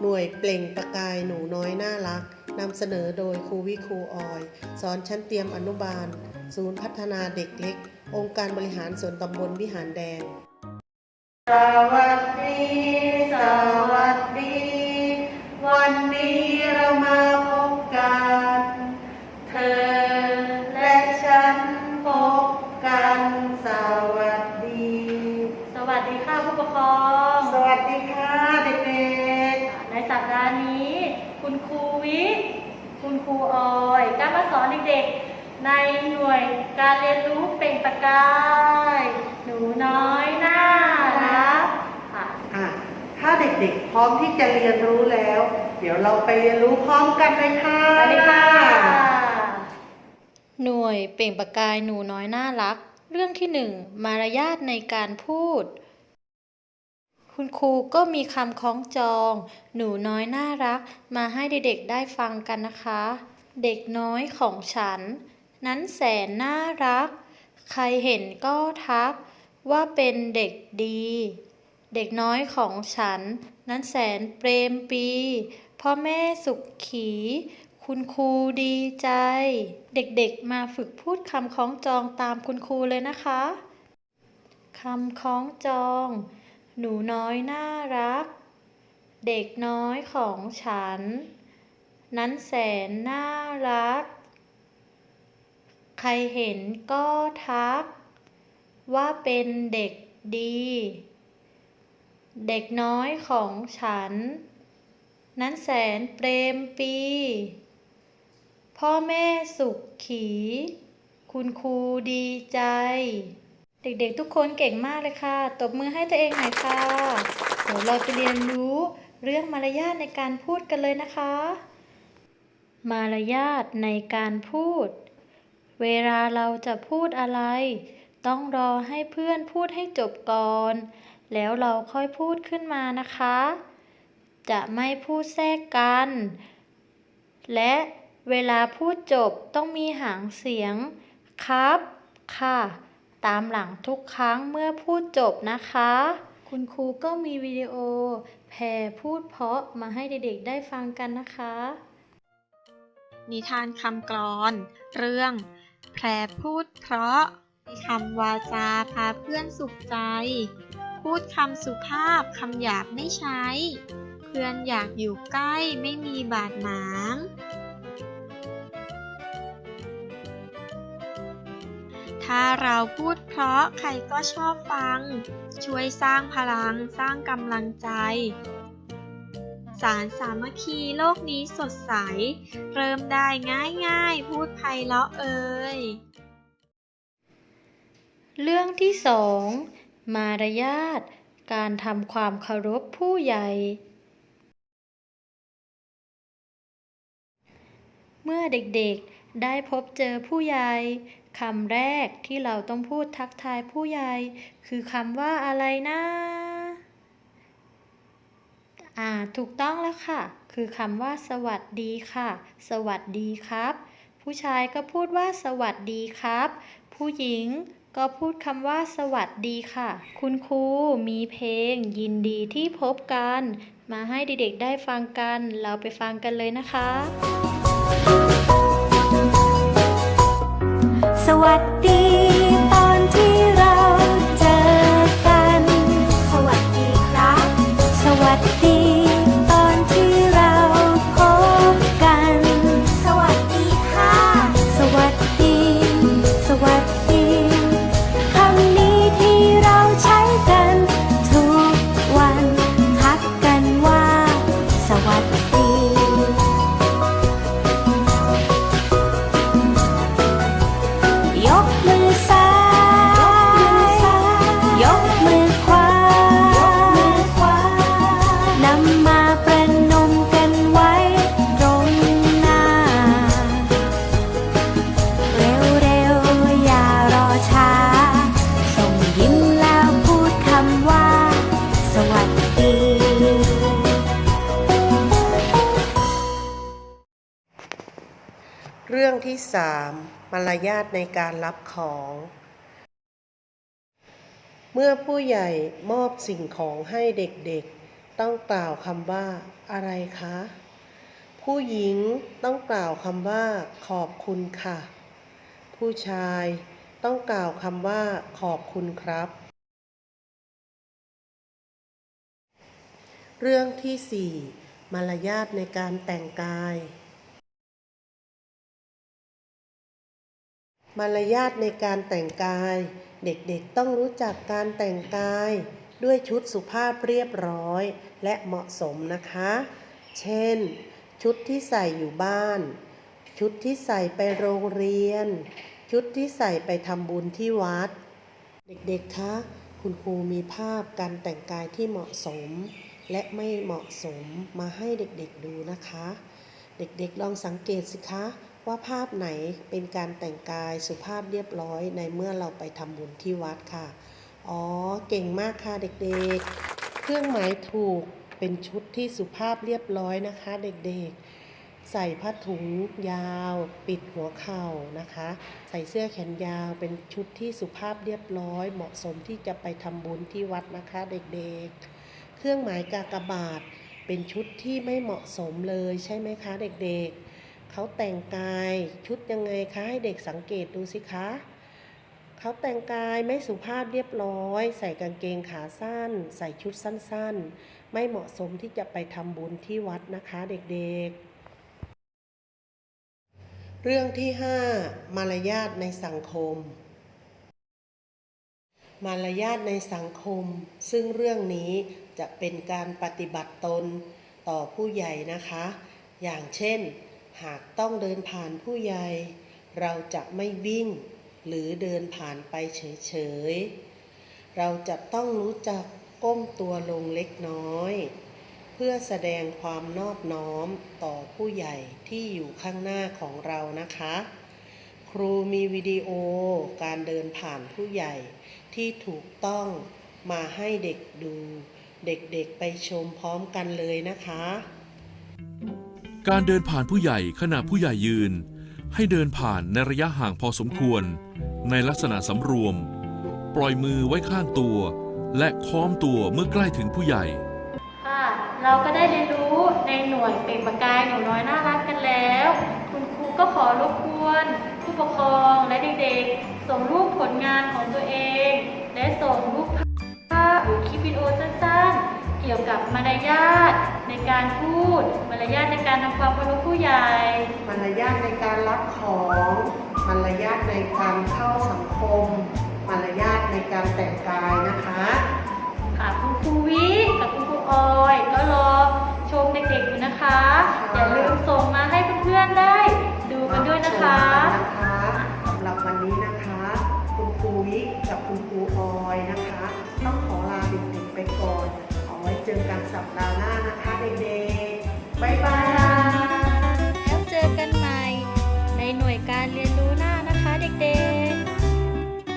หน่วยเปล่งประกายหนูน้อยน่ารักนำเสนอโดยครูวิครูออย สอนชั้นเตรียมอนุบาล ศูนย์พัฒนาเด็กเล็ก องค์การบริหารส่วนตำบลวิหารแดง สวัสดี สวัสดี วันนี้เรามา นี้ คุณครูวิ คุณครูออยก็มาสอนเด็กๆ ในหน่วยการเรียนรู้เปล่งประกาย หนูน้อยน่ารักค่ะๆอะถ้าเด็กๆ พร้อมที่จะเรียนรู้แล้ว เดี๋ยวเราไปเรียนรู้พร้อมกันเลยค่ะสวัสดีค่ะ หน่วยเปล่งประกายหนูน้อยน่ารัก เรื่องที่หนึ่งมารยาทในการพูด คุณครูก็มีคำคล้องจอง หนูน้อยน่ารัก มาให้เด็กๆได้ฟังกันนะคะ เด็กน้อยของฉัน นั้นแสนน่ารัก ใครเห็นก็ทัก ว่าเป็นเด็กดี เด็กน้อยของฉัน นั้นแสนเปรมปี พ่อแม่สุขขี คุณครูดีใจ เด็กๆมาฝึกพูดคำคล้องจองตามคุณครูเลยนะคะคำคล้องจอง หนูน้อยน่ารัก เด็กน้อยของฉัน นั้นแสนน่ารัก ใครเห็นก็ทัก ว่าเป็นเด็กดี เด็กน้อยของฉัน นั้นแสนเปรมปี พ่อแม่สุขขี คุณครูดีใจ เด็กๆ ทุกคนเก่งมากเลยค่ะ ตบมือให้ตัวเองหน่อยค่ะเดี๋ยวเราไปเรียนรู้เรื่องมารยาทในการพูดกันเลยนะคะ มารยาทในการพูด เวลาเราจะพูดอะไร ต้องรอให้เพื่อนพูดให้จบก่อน แล้วเราค่อยพูดขึ้นมานะคะ จะไม่พูดแทรกกัน และเวลาพูดจบต้องมีหางเสียงครับ ค่ะ ตามหลังทุกครั้งเมื่อพูดจบนะคะ คุณครูก็มีวิดีโอแผ่พูดเพราะมาให้เด็กๆได้ฟังกันนะคะ นิทานคำกลอน เรื่อง แพรพูดเพราะคำวาจาพาเพื่อนสุขใจ พูดคำสุภาพคำหยาบไม่ใช้ เพื่อนอยากอยู่ใกล้ไม่มีบาดหมาง ถ้าเราพูดเพราะใครก็ชอบฟัง ช่วยสร้างพลังสร้างกำลังใจ สารสามัคคีโลกนี้สดใส เริ่มได้ง่ายๆ พูดไพเราะเอ่ยเรื่องที่สองมารยาทการทำความเคารพผู้ใหญ่ เมื่อเด็กๆได้พบเจอผู้ใหญ่ คำแรกที่เราต้องพูดทักทายผู้ใหญ่ คือคำว่าอะไรนะ อ่า ถูกต้องแล้วค่ะ คือคำว่า สวัสดีค่ะ สวัสดีครับ ผู้ชายก็พูดว่า สวัสดีครับ ผู้หญิงก็พูดคำว่า สวัสดีค่ะ คุณครูมีเพลง ยินดีที่พบกัน มาให้เด็กๆได้ฟังกัน เราไปฟังกันเลยนะคะ วัสดี เรื่องที่สามมารยาทในการรับของ เมื่อผู้ใหญ่มอบสิ่งของให้เด็กๆ ต้องกล่าวคำว่าอะไรคะ ผู้หญิงต้องกล่าวคำว่าขอบคุณค่ะ ผู้ชายต้องกล่าวคำว่าขอบคุณครับ เรื่องที่4มารยาทในการแต่งกาย มารยาทในการแต่งกาย เด็กๆต้องรู้จักการแต่งกาย ด้วยชุดสุภาพเรียบร้อย และเหมาะสมนะคะ เช่น ชุดที่ใส่อยู่บ้าน ชุดที่ใส่ไปโรงเรียน ชุดที่ใส่ไปทำบุญที่วัด เด็กๆคะคุณครูมีภาพการแต่งกายที่เหมาะสม และไม่เหมาะสมมาให้เด็กๆดูนะคะ เด็กๆลองสังเกตสิคะว่าภาพไหนเป็นการแต่งกายสุภาพเรียบร้อยในเมื่อเราไปทำบุญที่วัดค่ะ อ๋อ เก่งมากค่ะเด็กๆ เครื่องหมายถูกเป็นชุดที่สุภาพเรียบร้อยนะคะ เด็กๆ ใส่ผ้าถุงยาว ปิดหัวเข่านะคะ ใส่เสื้อแขนยาวเป็นชุดที่สุภาพเรียบร้อย เหมาะสมที่จะไปทำบุญที่วัดนะคะ เด็กๆ เครื่องหมายกากบาท เป็นชุดที่ไม่เหมาะสมเลยใช่ไหมคะเด็กๆ เขาแต่งกายชุดยังไงคะให้เด็กสังเกตดูสิคะ เขาแต่งกายไม่สุภาพเรียบร้อย ใส่กางเกงขาสั้น ใส่ชุดสั้นๆ ไม่เหมาะสมที่จะไปทำบุญที่วัดนะคะเด็กๆเรื่องที่ 5 มารยาทในสังคม มารยาทในสังคม ซึ่งเรื่องนี้ จะเป็นการปฏิบัติตนต่อผู้ใหญ่นะคะ อย่างเช่น หากต้องเดินผ่านผู้ใหญ่ เราจะไม่วิ่ง หรือเดินผ่านไปเฉยๆ เราจะต้องรู้จักก้มตัวลงเล็กน้อย เพื่อแสดงความนอบน้อมต่อผู้ใหญ่ที่อยู่ข้างหน้าของเรานะคะ ครูมีวิดีโอการเดินผ่านผู้ใหญ่ที่ถูกต้องมาให้เด็กดู เด็กๆไปชมพร้อมกันเลยนะคะ การเดินผ่านผู้ใหญ่ขณะผู้ใหญ่ยืน ให้เดินผ่านในระยะห่างพอสมควร ในลักษณะสำรวม ปล่อยมือไว้ข้างตัว และค้อมตัวเมื่อใกล้ถึงผู้ใหญ่ ค่ะ เราก็ได้เรียนรู้ในหน่วยเปล่งประกายหนูน้อยน่ารักกันแล้ว คุณครูก็ขอรบกวน ผู้ปกครองและเด็กๆ ส่งรูปผลงานของตัวเอง และส่งรูปภ เกี่ยวกับมารยาทในการพูด มารยาทในการทำความเคารพผู้ใหญ่ มารยาทในการรับของ มารยาทในการเข้าสังคม มารยาทในการแต่งกายนะคะค่ะคุณครูวิกับคุณครูออยก็รอชมเด็กๆอยู่นะคะ อย่าลืมส่งมาให้เพื่อนๆได้ดูกันด้วยนะคะ เจอกันสัปดาห์หน้านะคะเด็กๆบ๊ายบาย